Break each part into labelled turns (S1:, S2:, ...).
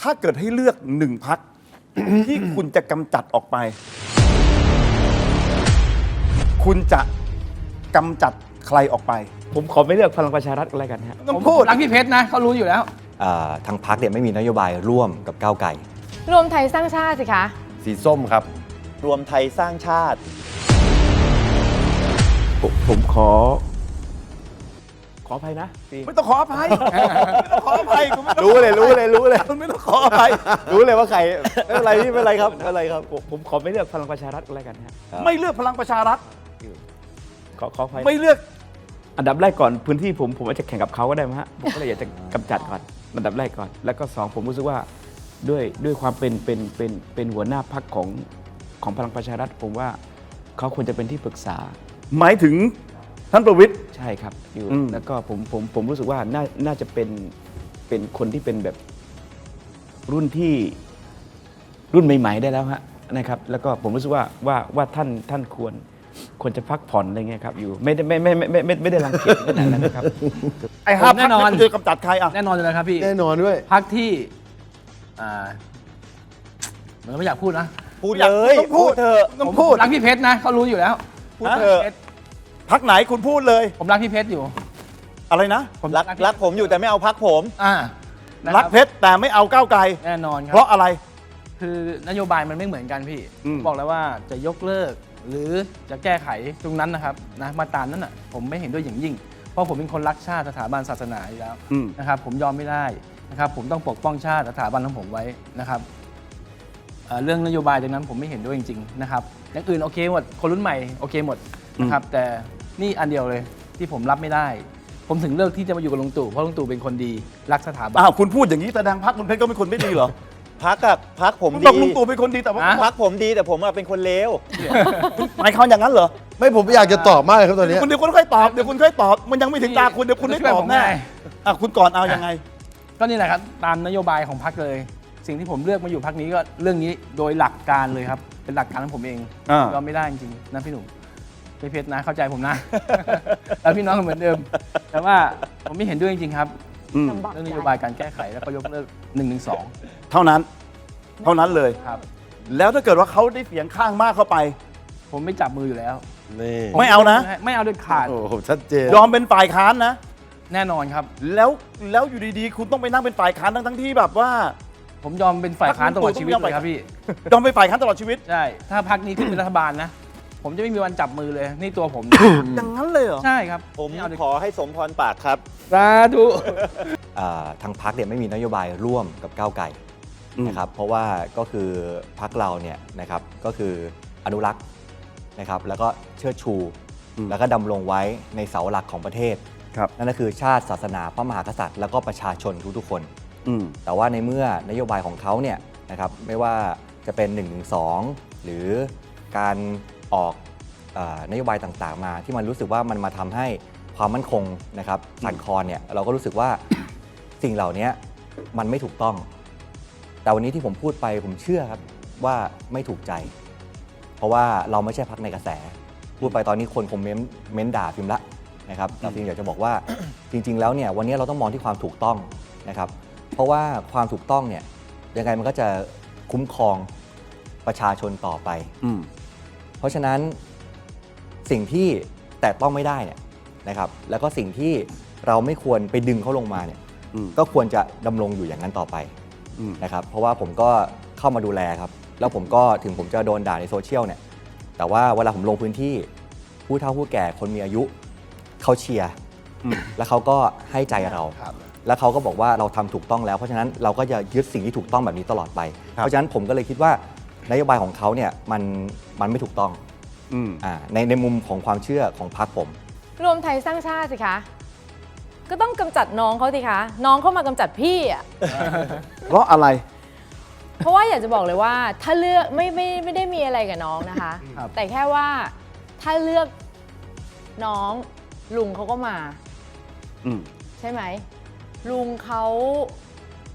S1: ถ้าเกิดให้เลือกหนึ่งพัก ที่คุณจะกำจัดออกไป คุณจะกำจัดใครออกไป
S2: ผมขอไม่เลือกพลังประชารัฐอะไรกันฮะ
S1: ต้อง
S3: ผม
S1: พูด
S3: รักพี่เพชรนะเขารู้อยู่แล้ว
S4: อ่าทางพักเนี่ยไม่มีนโยบายร่วมกับก้าวไกล
S5: รวมไทยสร้างชาติสิคะ
S6: สีส้มครับ
S7: รวมไทยสร้างชาติ
S2: ผมผมขอ ขออภัยนะพี่
S1: ไม่ต้องขออภัยไม่ต้องขออภัยคุณไม่ต้อง
S6: รู้เลยรู้เลยรู้เลย
S1: คุณไม่ต้องขออภัย
S6: รู้เลยว่าใครไม่เป็นไรพี่ไม่เป็นไรครับไม่เป็นไรครับ
S2: ผมผมขอไม่เลือกพลังประชารัฐอะไรกันฮะ
S1: ไม่เลือกพลังประชารัฐ
S2: ขอขออภัย
S1: ไม่เลือก
S2: อันดับแรกก่อนพื้นที่ผมผมอาจจะแข่งกับเขาก็ได้มั้งฮะผมก็เลยอยากจะกำจัดก่อนอันดับแรกก่อน แล้วก็สองผมรู้สึกว่าด้วยด้วยความเป็นเป็นเป็นเป็นหัวหน้าพักของของพลังประชารัฐผมว่าเขาควรจะเป็นที่ปรึกษา
S1: หมายถึง ท่านประวิตย
S2: ใช่ครับอยู่
S1: อืม
S2: แล้วก็ผมผมผมรู้สึกว่าน่าน่าจะเป็นเป็นคนที่เป็นแบบรุ่นที่รุ่นใหม่ ๆ ได้แล้วฮะนะครับ แล้วก็ผมรู้สึกว่าว่าว่าท่านท่านควรควรจะพักผ่อนอะไรเงี้ยครับอยู่ไม่ได้ไม่ไม่ไม่ไม่ไม่ไม่ได้รังเกียจขนาดนั้นนะครับ
S1: ไอ้ห้า
S3: ผมแน่
S1: พัก
S3: นอน
S1: คุณจะกำจัดใครอะ
S3: แน่นอนอยู่แล้วครับพี่
S6: แน่นอนด้วย
S3: พักที่อ่าเหมือนไม่อยากพูดนะ
S7: พูดเลย
S1: ต้องพูด
S7: เถอะ
S1: ต้อง
S3: ผม
S1: พูด
S3: รักพี่เพชรนะเขารู้อยู่แล้ว
S7: พูดเถอะ
S1: พั กไหนคุณพูดเลย
S3: ผมรักพี่เพชรอยู่
S1: อะไรนะ
S3: ผม
S7: รักรักผมอยู่แต่ไม่เอาพักผม
S3: อ่านะค
S1: รับกเพชรแต่ไม่เอาก้าวไกล
S3: แน่นอนค
S1: เพ
S3: รับ
S1: ราะอะไร
S3: คือนโยบายมันไม่เหมือนกันพี่
S1: อืม
S3: บอกแล้วว่าจะยกเลิก หรือจะแก้ไขตรงนั้นนะครับนะมาตรานั้นอะผมไม่เห็นด้วยอย่างยิ่ง เพราะผมเป็นคนรักชาติสถาบันศาสนาอยู่แล้ว
S1: อืม
S3: นะครับผมยอมไม่ได้นะครับผมต้องปกป้องชาติสถาบันของผมไว้นะครับเอ่อเรื่องนโยบายตรงนั้นผมไม่เห็นด้วยจริงๆนะครับอย่างอื่นโอเคหมดคนรุ่นใหม่โอเคหมดนะครับแต่ นี่อันเดียวเลยที่ผมรับไม่ได้ ผมถึงเลือกที่จะมาอยู่กับลุงตู่เพราะลุงตู่เป็นคนดีรักสถาบัน
S1: อ้าวคุณพูดอย่างนี้แสดงพักคุณเพชรก็เป็นคนไม่ดีเหรอ
S7: พักกับพักผม
S1: คุณ
S7: ดี
S1: บอกลุงตู่เป็นคนดีแต่ว่า
S3: ฮะ
S7: พักผมดีแต่ผมอะเป็นคนเลว
S1: หมายความอย่างนั้นเหรอ
S6: ไม่ผมอยากจะตอบมากเลยครับตอนเนี้ย
S1: คุณเดี๋ยวคุณค่อยตอบเดี๋ยวคุณค่อยตอบมันยังไม่ถึงตาคุณเดี๋ยวคุณได้ตอบแน่อะคุณก่อนเอายังไง
S3: ก็นี่แหละครับตามนโยบายของพรรคเลย สิ่งที่ผมเลือกมาอยู่พรรคนี้ก็เรื่องนี้โดยหลักการเลยครับ เป็นหลักการของผมเอง
S1: อ่าย
S3: อมไม่ได้จริงๆนะพี่หนุ่ม พี่เพชรนะเข้าใจผมนะแล้วพี่น้องกันเหมือนเดิม แต่ว่าผมไม่เห็นด้วยจริงๆครับ
S1: อืม
S5: ลำบาก
S3: เรื่องน
S5: ใจ
S3: โยบายการแก้ไขแล้วก็ยกเลิก1นึ
S1: เท่านั้น เท่านั้นเลย
S3: ครับ
S1: แล้วถ้าเกิดว่าเขาได้เสียงข้างมากเข้าไป
S3: ผมไม่จับมืออยู่แล้ว
S6: นี่
S1: ไม่เอานะ
S3: ไม่เอาเด็ดขาด
S6: โอ้โหชัดเจน
S1: ยอมเป็นฝ่ายค้านนะ
S3: แน่นอนครับ
S1: แล้วแล้วอยู่ดีๆ คุณต้องไปนั่งเป็นฝ่ายค้านทั้งทั้งๆที่แบบว่า
S3: ผมยอมเป็นฝ่ายค้านตลอดชีวิตเลยครับพี่
S1: ยอมเป็นฝ่ายค้านตลอดชีวิต
S3: ใช่ ถ้าพรรคนี้ขึ้นเป็นรัฐบาลนะ ผมจะไม่มีวันจับมือเลย นี่ตัวผม
S1: อย่างนั้นเลยเหรอ
S3: ใช่ครับ
S7: ผม
S3: ไเอาเด็ด
S7: ขอให้สมพรปากครับ
S3: สาธุ
S4: อ่าทางพักเนี่ยไม่มีนโยบายร่วมกับก้าวไกล
S1: อืม
S4: นะครับเพราะว่าก็คือพักเราเนี่ยนะครับก็คืออนุรักษ์นะครับแล้วก็เชิดชูแล้วก็ดำรงไว้ในเสาหลักของประเทศ
S1: ครับ
S4: นั่นก็คือชาติศาสนาพระมหากษัตริย์ แล้วก็ประชาชนทุกๆคน
S1: อืม
S4: แต่ว่าในเมื่อนโยบายของเขาเนี่ยนะครับไม่ว่าจะเป็น1นึหรือการ ออกเออนโยบายต่างๆมา ที่มันรู้สึกว่ามันมาทำให้ความมั่นคงนะครับสั่นคลอนเนี่ยเราก็รู้สึกว่า สิ่งเหล่านี้มันไม่ถูกต้อง แต่วันนี้ที่ผมพูดไปผมเชื่อครับว่าไม่ถูกใจ เพราะว่าเราไม่ใช่พักในกระแส พูดไปตอนนี้คนคงเม้นเม้นด่าพิมพ์ละนะครับแต่พิมพ์อยากจะบอกว่า จริง ๆ แล้วเนี่ยวันนี้เราต้องมองที่ความถูกต้องนะครับ เพราะว่าความถูกต้องเนี่ยยังไงมันก็จะคุ้มครองประชาชนต่อไป
S1: อืม
S4: เพราะฉะนั้นสิ่งที่แตะต้องไม่ได้เนี่ยนะครับแล้วก็สิ่งที่เราไม่ควรไปดึงเขาลงมาเนี่ย
S1: อืม
S4: ก็ควรจะดำรงอยู่อย่างนั้นต่อไป
S1: อืม
S4: นะครับเพราะว่าผมก็เข้ามาดูแลครับ แล้วผมก็ถึงผมจะโดนด่าในโซเชียลเนี่ยแต่ว่าเวลาผมลงพื้นที่ผู้เฒ่าผู้แก่คนมีอายุเขาเชียร์
S1: อืม
S4: แล้วเขาก็ให้ใจเราแล้วเขาก็บอกว่าเราทำถูกต้องแล้ว เพราะฉะนั้นเราก็จะยึดสิ่งที่ถูกต้องแบบนี้ตลอดไป เพราะฉะนั้นผมก็เลยคิดว่า นโยบายของเขาเนี่ยมันมันไม่ถูกต้อง
S1: อืม
S4: อ่าในในมุมของความเชื่อของพรรคผม
S5: รวมไทยสร้างชาติสิคะ ก็ต้องกำจัดน้องเขาสิคะ น้องเข้ามากำจัดพี่อะ
S1: เพราะอะไร
S5: เพราะว่าอยากจะบอกเลยว่าถ้าเลือกไม่ไม่ไม่ได้มีอะไรกับน้องนะคะ
S3: ครับ
S5: แต่แค่ว่าถ้าเลือกน้องลุงเขาก็มา
S1: อืม
S5: ใช่ไหมลุงเขา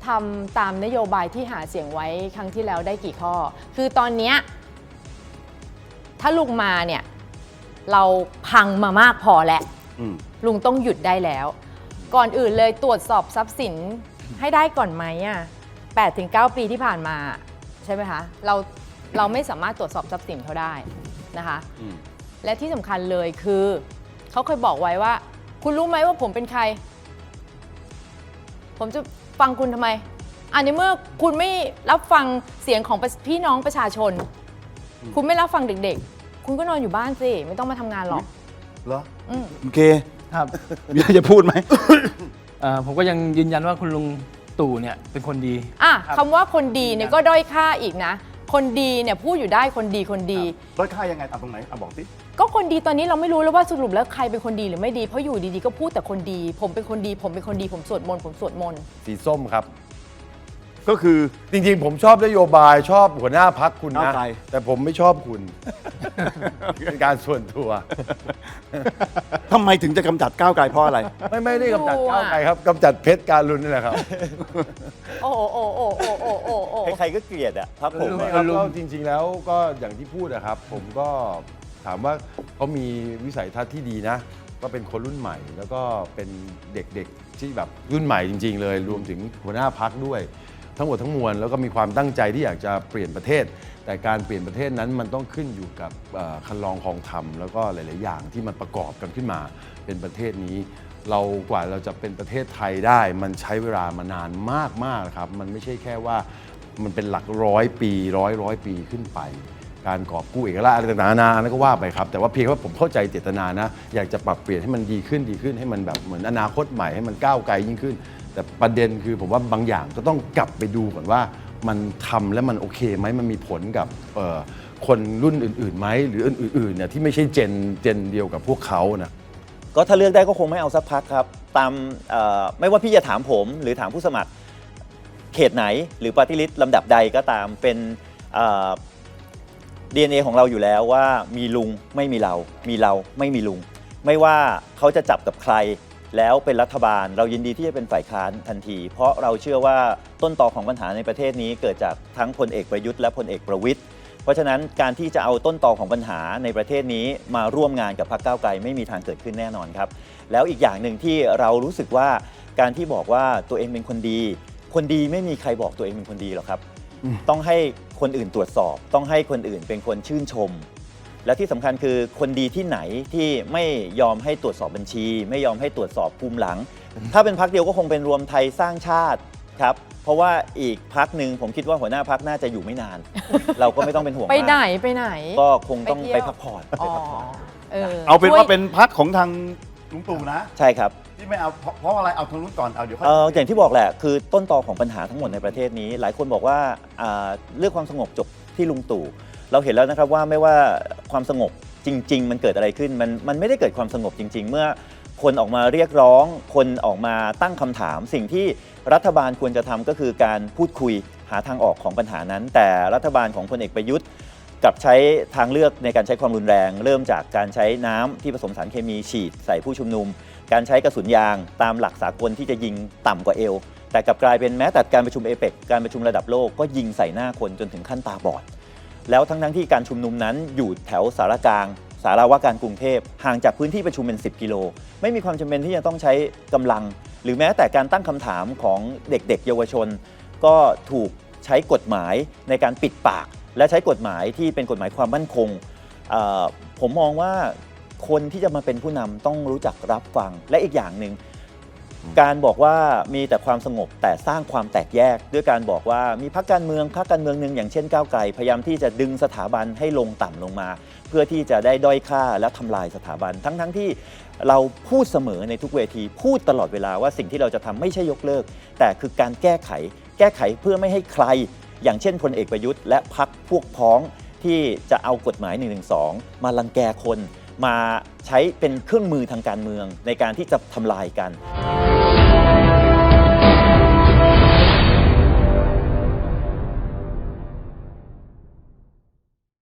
S5: ทำตามนโยบายที่หาเสียงไว้ครั้งที่แล้วได้กี่ข้อ คือตอนเนี้ยถ้าลุงมาเนี่ยเราพังมามากพอแล้ว
S1: อืม
S5: ลุงต้องหยุดได้แล้ว ก่อนอื่นเลยตรวจสอบทรัพย์สินให้ได้ก่อนไหมอะ8ถึง9ปีที่ผ่านมาใช่ไหมคะเราเราไม่สามารถตรวจสอบทรัพย์สินเขาได้นะคะ
S1: อืม
S5: และที่สำคัญเลยคือเขาเคยบอกไว้ว่า คุณรู้ไหมว่าผมเป็นใคร ผมจะ ฟังคุณทำไม อันนี้เมื่อคุณไม่รับฟังเสียงของประพี่น้องประชาชน คุณไม่รับฟังเด็กๆ คุณก็นอนอยู่บ้านสิ ไม่ต้องมาทำงานหรอก
S1: เหรอ
S5: อืม
S1: โอเค
S3: ครับ
S1: มีอะไรจะพูดไหม
S3: เอ่อผมก็ยังยืนยันว่าคุณลุงตู่เนี่ยเป็นคนดี
S5: อะคำว่าคนดีเนี่ยก็ด้อยค่าอีกนะ คนดีเนี่ยพูดอยู่ได้คนดีคนดี
S1: ร้อยค่ายังไงเอาตรงไหนเอาบอกสิ
S5: ก็คนดีตอนนี้เราไม่รู้แล้วว่าสรุปแล้วใครเป็นคนดีหรือไม่ดี เพราะอยู่ดีๆก็พูดแต่คนดี ผมเป็นคนดี ผมเป็นคนดี ผมสวดมนต์ผมสวดมนต์
S6: สีส้มครับ
S1: ก็คือ
S6: จริงๆ ผมชอบนโยบายชอบหัวหน้าพักคุณ
S1: ก้า
S6: นะ
S1: วไกล
S6: แต่ผมไม่ชอบคุณ เป็นการส่วนตัว
S1: ทำไมถึงจะกำจัดก้าวไกลเพราะอะไร
S6: ไม่ไม่ได้กำจัด
S5: ดูอะ
S6: ก้าวไกลครับกำจัดเพชรการลุนนี่แหละครับ
S5: โอ้โหโอ้โหโอ้โหโอ้โหโอ้โห
S7: ใครๆก็เกลียดอะพักผม
S6: ไม่
S7: อะ
S6: ครับ
S3: ลุง
S6: ก็จริง ๆ แล้วก็อย่างที่พูดนะครับ ผมก็ ถามว่าเขามีวิสัยทัศน์ที่ดีนะ ก็เป็นคนรุ่นใหม่ แล้วก็เป็นเด็กๆที่แบบรุ่นใหม่จริง ๆ เลย รวมถึงหัวหน้าพักด้วย ทั้งหมดทั้งมวลแล้วก็มีความตั้งใจที่อยากจะเปลี่ยนประเทศ แต่การเปลี่ยนประเทศนั้นมันต้องขึ้นอยู่กับเอ่อคันลองคลองธรรมแล้วก็หลาย ๆ อย่างที่มันประกอบกันขึ้นมา เป็นประเทศนี้ เรากว่าเราจะเป็นประเทศไทยได้ มันใช้เวลามานานมากๆนะครับ มันไม่ใช่แค่ว่ามันเป็นหลักร้อยปีร้อยร้อยปีขึ้นไป การกอบกู้เอกราชอะไรต่างๆนานาอันนั้นก็ว่าไปครับ แต่ว่าเพียงว่าผมเข้าใจเจตนานะ อยากจะปรับเปลี่ยนให้มันดีขึ้นดีขึ้นให้มันแบบเหมือนอนาคตใหม่ให้มันก้าวไกลยิ่งขึ้น แต่ประเด็นคือผมว่าบางอย่างก็ต้องกลับไปดูก่อนว่า มันทำแล้วมันโอเคไหมมันมีผลกับคนรุ่นอื่นๆไหมหรืออื่นๆเนี่ยที่ไม่ใช่เจนเจนเดียวกับพวกเขานะ
S7: ก็ถ้าเลือกได้ก็คงไม่เอาสักพักครับ ตามไม่ว่าพี่จะถามผม หรือถามผู้สมัครเขตไหน หรือปฏิริษีลำดับใดก็ตามเป็น DNA ของเราอยู่แล้วว่ามีลุงไม่มีเรา มีเราไม่มีลุง ไม่ว่าเขาจะจับกับใคร แล้วเป็นรัฐบาล เรายินดีที่จะเป็นฝ่ายค้านทันที เพราะเราเชื่อว่าต้นตอของปัญหาในประเทศนี้เกิดจากทั้งพลเอกประยุทธ์และพลเอกประวิทย์เพราะฉะนั้นการที่จะเอาต้นตอของปัญหาในประเทศนี้มาร่วมงานกับพรรคก้าวไกลไม่มีทางเกิดขึ้นแน่นอนครับ แล้วอีกอย่างหนึ่งที่เรารู้สึกว่าการที่บอกว่าตัวเองเป็นคนดี คนดีไม่มีใครบอกตัวเองเป็นคนดีหรอกครับ ต้องให้คนอื่นตรวจสอบ ต้องให้คนอื่นเป็นคนชื่นชม และที่สำคัญคือคนดีที่ไหนที่ไม่ยอมให้ตรวจสอบบัญชี ไม่ยอมให้ตรวจสอบภูมิหลัง ถ้าเป็นพักเดียวก็คงเป็นรวมไทยสร้างชาติครับเพราะว่าอีกพักหนึ่งผมคิดว่าหัวหน้าพักน่าจะอยู่ไม่นาน เราก็ไม่ต้องเป็นห่วง
S5: ไปไหน
S7: มาก
S5: ไปไหน
S7: ก็คงต้อง
S5: ไป
S7: ไป
S5: เที่ยว
S7: พักผ่อน
S5: อ๋อ
S7: ไปพักผ่อน
S5: เออ
S1: เอาเป็น
S5: ช่ย
S1: ว่าเป็นพักของทาง ลุงตู่นะ
S7: ใช่ครับ
S1: ที่ไม่เอาเพราะเพราะอะไรเอาทางนู้นก่อนเอาเดี๋ยวค่อย
S7: เอ่ออย่างที่บอกแหละคือต้นตอของปัญหาทั้งหมดในประเทศนี้ หลายคนบอกว่าอ่าเรื่องความสงบจบที่ลุงตู่เราเห็นแล้วนะครับว่าไม่ว่าความสงบจริง ๆ มันเกิดอะไรขึ้นมันมันไม่ได้เกิดความสงบจริง ๆ เมื่อคนออกมาเรียกร้อง คนออกมาตั้งคำถาม สิ่งที่รัฐบาลควรจะทำก็คือการพูดคุยหาทางออกของปัญหานั้น แต่รัฐบาลของพลเอกประยุทธ์ กับใช้ทางเลือกในการใช้ความรุนแรง เริ่มจากการใช้น้ำที่ผสมสารเคมีฉีดใส่ผู้ชุมนุม การใช้กระสุนยางตามหลักสากลที่จะยิงต่ำกว่าเอว แต่กลับกลายเป็นแม้แต่การประชุมเอเปกการประชุมระดับโลกก็ยิงใส่หน้าคนจนถึงขั้นตาบอด แล้วทั้งทั้งที่การชุมนุมนั้นอยู่แถวสารกลาง สาราว่าการกรุงเทพห่างจากพื้นที่ประชุมเป็น 10 กิโล ไม่มีความจำเป็นที่จะต้องใช้กำลัง หรือแม้แต่การตั้งคำถามของเด็กๆ เยาวชน ก็ถูกใช้กฎหมายในการปิดปาก และใช้กฎหมายที่เป็นกฎหมายความมั่นคงเอ่อผมมองว่าคนที่จะมาเป็นผู้นำต้องรู้จักรับฟังและอีกอย่างหนึ่งการบอกว่ามีแต่ความสงบแต่สร้างความแตกแยก ด้วยการบอกว่ามีพรรคการเมืองพรรคการเมืองหนึ่งอย่างเช่นก้าวไกลพยายามที่จะดึงสถาบันให้ลงต่ำลงมา เพื่อที่จะได้ด้อยค่าและทำลายสถาบัน ทั้งๆที่เราพูดเสมอในทุกเวทีพูดตลอดเวลาว่าสิ่งที่เราจะทำไม่ใช่ยกเลิก แต่คือการแก้ไข แก้ไขเพื่อไม่ให้ใคร อย่างเช่นพลเอกประยุทธ์และพักพวกพ้องที่จะเอากฎหมาย1นึมาลังแกคน มาใช้เป็นเครื่องมือทางการเมืองในการที่จะทำลายกัน